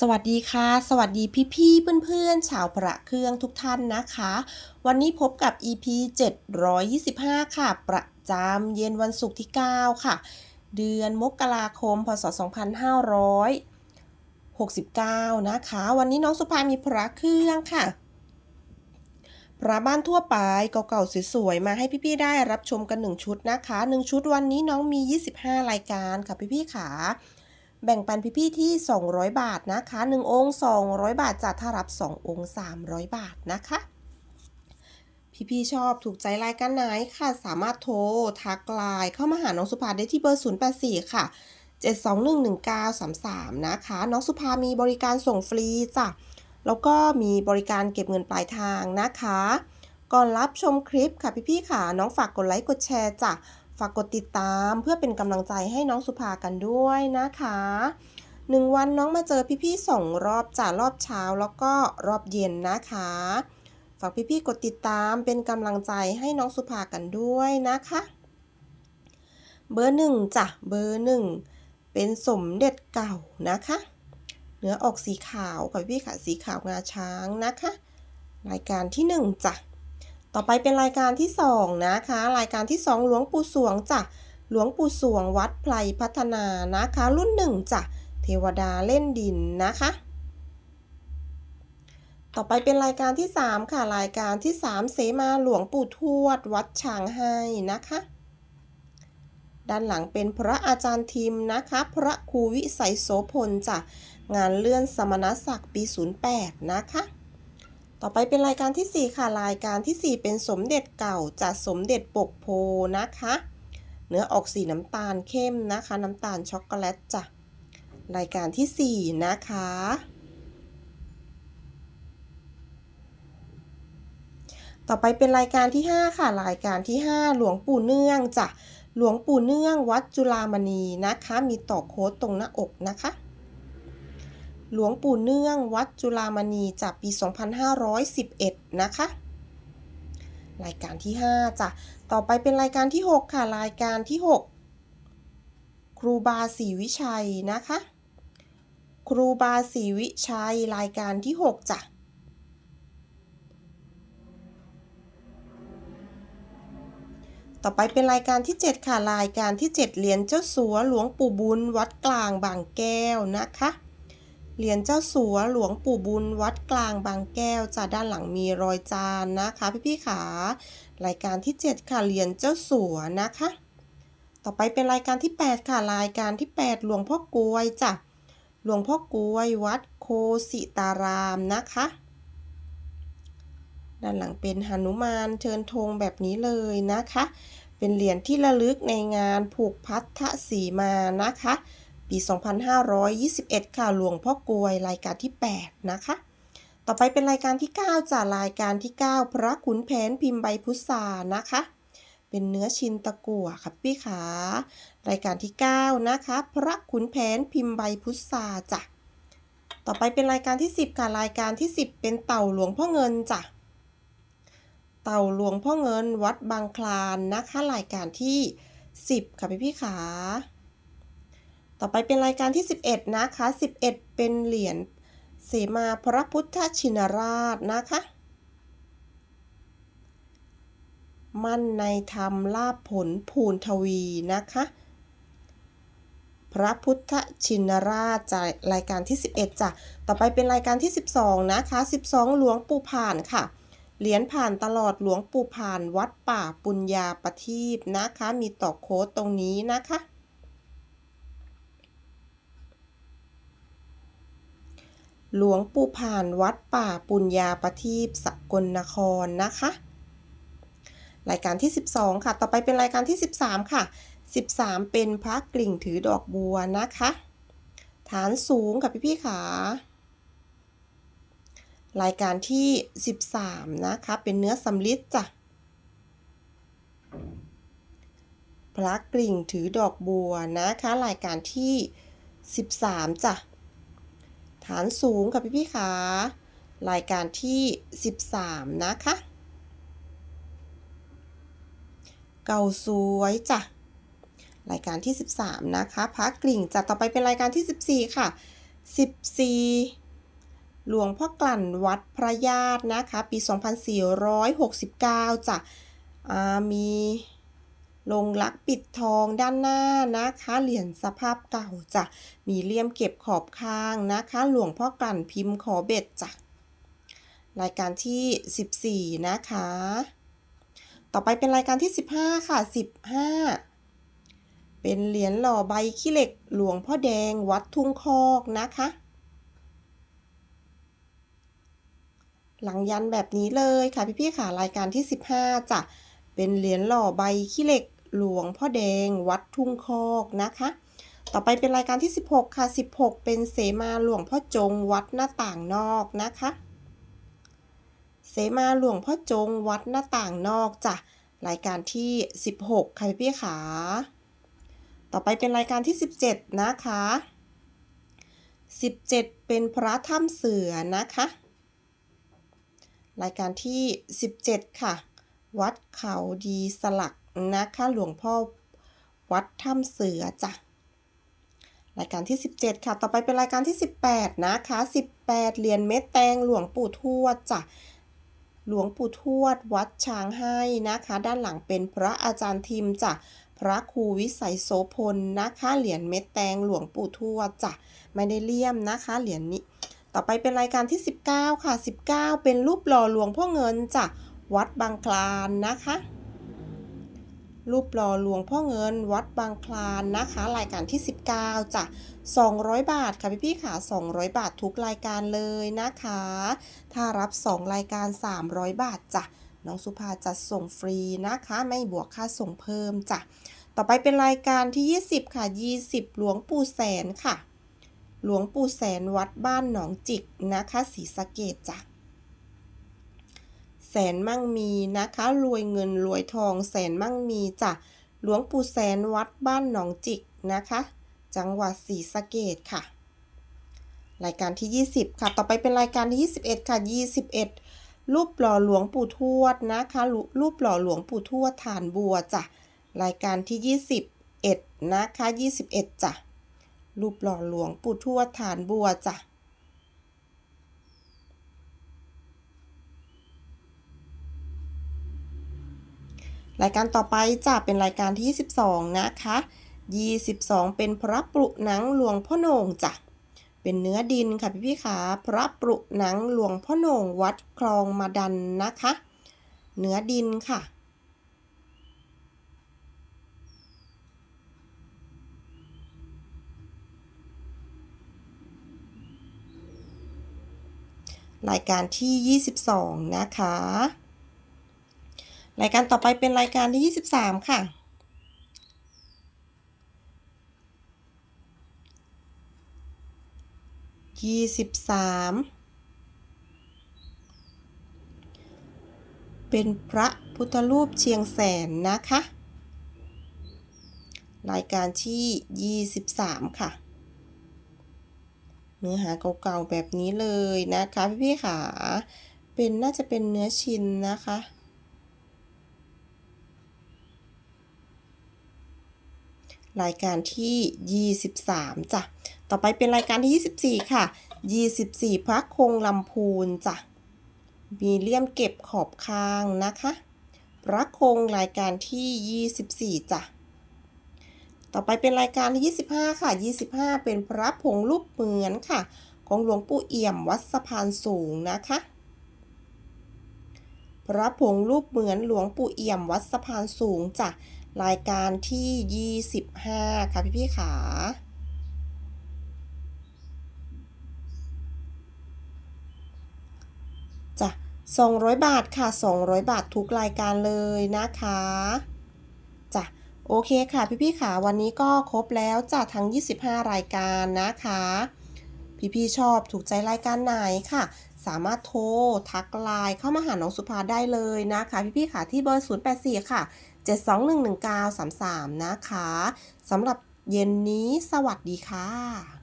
สวัสดีค่ะ สวัสดีพี่ๆเพื่อนๆชาวพระเครื่องทุกท่านนะคะ วันนี้พบกับ EP 725 ค่ะ ประจำเย็นวันศุกร์ที่ 9 ค่ะ เดือนมกราคม พศ 2569 นะคะ วันนี้น้องสุภามีพระเครื่องค่ะ พระบ้านทั่วไปเก่าๆสวยๆมาให้พี่ๆได้รับชมกัน 1 ชุดนะคะ 1 ชุดวันนี้น้องมี 25 รายการค่ะพี่ๆขา แบ่งปันพี่ๆที่ 200 บาทนะคะ 1 องค์ 200 บาทจะถ้ารับ 2 องค์ 300 บาทนะคะพี่ๆชอบถูกใจรายการไหนค่ะ สามารถโทร ทักไลน์เข้ามาหาน้องสุภาได้ที่เบอร์ 084 ค่ะ 7211933 นะคะ น้องสุภามีบริการส่งฟรีจ้ะ แล้วก็มีบริการเก็บเงินปลายทางนะคะ ก่อนรับชมคลิปค่ะพี่ๆค่ะ น้องฝากกดไลค์กดแชร์จ้ะ ฝากกดติดตามเพื่อเป็นกำลังใจให้น้องสุภากันด้วยนะคะหนึ่งวันน้องมาเจอพี่ๆสองรอบจ้ะรอบเช้าแล้วก็รอบเย็นนะคะ ฝากพี่ๆกดติดตามเป็นกำลังใจให้น้องสุภากันด้วยนะคะ เบอร์หนึ่งจ้ะเบอร์หนึ่งเป็นสมเด็จเก่านะคะ เนื้อออกสีขาวค่ะพี่ค่ะสีขาวงาช้างนะคะ รายการที่หนึ่งจ้ะ ต่อไปเป็นรายการที่ 2 นะคะ รายการที่ 2 หลวงปู่สวงจ้ะหลวงปู่สวงวัดไพรพัฒนานะคะ รุ่น1จ้ะเทวดาเล่นดินนะคะ ต่อไปเป็นรายการที่ 3 ค่ะ รายการที่ 3 เสมาหลวงปู่ทวด วัดช้างให้นะคะ ด้านหลังเป็นพระอาจารย์ทิมนะคะ พระครูวิสัยโสพลจ้ะงานเลื่อนสมณศักดิ์ปี 08 นะคะ ต่อไปเป็นรายการที่ 4 ค่ะ รายการที่ 4 เป็นสมเด็จเก่าจากสมเด็จปกโพนะคะ เนื้อออกสีน้ำตาลเข้มนะคะ น้ำตาลช็อกโกแลตจ้ะ รายการที่ 4 นะคะ ต่อไปเป็นรายการที่ 5 ค่ะ รายการที่ 5 หลวงปู่เนื่องจ้ะ หลวงปู่เนื่องวัดจุฬามณีนะคะ มีต่อโค้ดตรงหน้าอกนะคะ หลวงปู่เนื่องวัดจุฬามณีจากปี 2511 นะคะ รายการที่ 5จ้ะ ต่อไปเป็นรายการที่ 6 ค่ะ รายการที่ 6 ครูบาศรีวิชัยนะคะ ครูบาศรีวิชัยรายการที่ 6 จ้ะต่อไปเป็นรายการที่ 7 ค่ะ รายการที่ 7 เหรียญเจ้าสัวหลวงปู่บุญวัดกลางบางแก้วนะคะ เหรียญเจ้าสัวหลวงปู่บุญวัดกลางบางแก้วจ้ะด้านหลังมีรอยจานนะคะ พี่ๆขารายการที่ 7 ค่ะเหรียญเจ้าสัวนะคะ ต่อไปเป็นรายการที่ 8 ค่ะรายการที่ 8 หลวงพ่อกวยจ้ะหลวงพ่อกวยวัดโคสิตารามนะคะ ด้านหลังเป็นหนุมานเชิญธงแบบนี้เลยนะคะ เป็นเหรียญที่ระลึกในงานผูกพัทธสีมานะคะ ปี 2521 ค่ะ หลวงพ่อกลวยรายการที่ 8 นะคะ ต่อไปเป็นรายการที่ 9จากรายการที่ 9 พระขุนแผนพิมพ์ใบพุทรานะคะ เป็นเนื้อชินตะกั่วค่ะพี่ขารายการที่ 9 นะคะ พระขุนแผนพิมพ์ใบพุทราจ้ะ ต่อไปเป็นรายการที่ 10 ค่ะ รายการที่ 10 เป็นเต่าหลวงพ่อเงินจ้ะ เต่าหลวงพ่อเงินวัดบางคลานนะคะ รายการที่ 10 ค่ะพี่พี่ขา ต่อไปเป็นรายการที่ 11 นะคะ 11 เป็นเหรียญเสมาพระพุทธชินราชนะคะ มั่นในธรรมลาภผลภูนทวีนะคะ พระพุทธชินราชจากรายการที่ 11จ้ะต่อไปเป็นรายการที่ 12 นะคะ 12 หลวงปู่ผ่านค่ะเหรียญผ่านตลอดหลวงปู่ผ่านวัดป่าปุญญาประทีปนะคะ มีต่อโค้ดตรงนี้นะคะ หลวงปู่ผ่านวัดป่าปุญญาประทีปสกลนครนะคะ รายการที่ 12 ค่ะ ต่อไปเป็นรายการที่ 13 ค่ะ 13 เป็นพระกลิ่งถือดอกบัวนะคะ ฐานสูงค่ะพี่ๆค่ะรายการที่ 13 นะคะ เป็นเนื้อสำลิดจ้ะพระกลิ่งถือดอกบัวนะคะ รายการที่ 13จ้ะ ฐานสูงค่ะพี่ๆค่ะรายการที่ 13 นะคะ เก่าสวยจ้ะรายการที่ 13 นะคะพักกลิ่งจัดต่อไปเป็นรายการที่ 14 ค่ะ 14 หลวงพ่อกลั่นวัดพระญาตินะคะ ปี 2469จ้ะมี ลงลักปิดทองด้านหน้านะคะ เหรียญสภาพเก่าจ้ะ มีเลี่ยมเก็บขอบข้างนะคะ หลวงพ่อกลั่นพิมพ์ขอเบ็ดจ้ะ รายการที่ 14 นะคะ ต่อไปเป็นรายการที่ 15 ค่ะ 15เป็นเหรียญหล่อใบขี้เหล็กหลวงพ่อแดงวัดทุ่งคอกนะคะ หลังยันแบบนี้เลยค่ะพี่ๆค่ะรายการที่ 15จ้ะเป็นเหรียญหล่อใบขี้เหล็ก หลวงพ่อแดง วัดทุ่งคอกนะคะ ต่อไปเป็นรายการที่ 16 ค่ะ 16 เป็นเสมาหลวงพ่อจง วัดหน้าต่างนอกนะคะ เสมาหลวงพ่อจง วัดหน้าต่างนอกจ้ะรายการที่ 16 ค่ะพี่ๆค่ะต่อไปเป็นรายการที่ 17 นะคะ 17 เป็นพระถ้ำเสือนะคะ รายการที่ 17 ค่ะ วัดเขาดีสลัก นะคะ หลวงพ่อวัดถ้ำเสือจ้ะรายการที่ 17 ค่ะ ต่อไปเป็นรายการที่ 18 นะคะ 18 เหรียญเม็ดแตงหลวงปู่ทวดจ้ะ หลวงปู่ทวด วัดช้างให้นะคะ ด้านหลังเป็นพระอาจารย์ทิมจ้ะ พระครูวิสัยโสพลนะคะ เหรียญเม็ดแตงหลวงปู่ทวดจ้ะ ไม่ได้เลี่ยมนะคะ เหรียญนี้ ต่อไปเป็นรายการที่ 19 ค่ะ 19 เป็นรูปหล่อหลวงพ่อเงินจ้ะ วัดบางคลานนะคะ รูปหล่อหลวงพ่อเงินวัดบางคลานนะคะ รายการที่ 19จ้ะ200 บาทค่ะพี่พี่ค่ะ 200 บาททุกรายการเลยนะคะ ถ้ารับ 2 รายการ 300 บาทจ้ะน้องสุภาจะส่งฟรีนะคะ ไม่บวกค่าส่งเพิ่มจ้ะต่อไปเป็นรายการที่ 20 ค่ะ 20 หลวงปู่แสนค่ะ หลวงปู่แสนวัดบ้านหนองจิกนะคะศรีสะเกดจ้ะ แสนมั่งมีนะคะ รวยเงินรวยทองแสนมั่งมีจ้ะหลวงปู่แสนวัดบ้านหนองจิกนะคะ จังหวัดศรีสะเกดค่ะ รายการที่ 20 ค่ะ ต่อไปเป็นรายการที่ 21 ค่ะ 21 รูปหล่อหลวงปู่ทวดนะคะ รูปหล่อหลวงปู่ทวดฐานบัวจ้ะรายการที่ 21 นะคะ 21จ้ะรูปหล่อหลวงปู่ทวดฐานบัวจ้ะ รายการต่อไปจะเป็นรายการที่ 22 นะคะ 22 เป็นพระปรุหนังหลวงพ่อโหน่งจ้ะ เป็นเนื้อดินค่ะพี่พี่ๆค่ะพระปรุหนังหลวงพ่อโหน่งวัดคลองมาดันนะคะ เนื้อดินค่ะรายการที่ 22 นะคะ รายการต่อไปเป็นรายการที่ 23 ค่ะ23เป็นพระพุทธรูปเชียงแสนนะคะ รายการที่ 23 ค่ะ เนื้อหาเก่าๆแบบนี้เลยนะคะพี่ๆค่ะ เป็นน่าจะเป็นเนื้อชินนะคะ รายการที่ 23จ้ะ ต่อไปเป็นรายการที่ 24 ค่ะ 24 พระคงลำพูนจ้ะ มีเลี่ยมเก็บขอบข้างนะคะ พระคงรายการที่ 24 จ้ะ ต่อไปเป็นรายการที่ 25 ค่ะ 25 เป็นพระผงรูปเหมือนค่ะ ของหลวงปู่เอี่ยมวัดสะพานสูงนะคะ พระผงรูปเหมือนหลวงปู่เอี่ยมวัดสะพานสูงจ้ะ รายการที่ 25 ค่ะพี่พี่ขาจ้ะ200 บาทค่ะ 200 บาททุกรายการเลยนะคะจ้ะโอเคค่ะพี่พี่ๆค่ะวันนี้ก็ครบแล้วจ้ะทั้ง 25 รายการนะคะ พี่พี่ชอบถูกใจรายการไหนค่ะสามารถโทร ทักไลน์เข้ามาหาน้องสุภาได้เลยนะคะ พี่พี่ๆค่ะที่เบอร์ 084 ค่ะ 7211933 นะคะสำหรับเย็นนี้สวัสดีค่ะ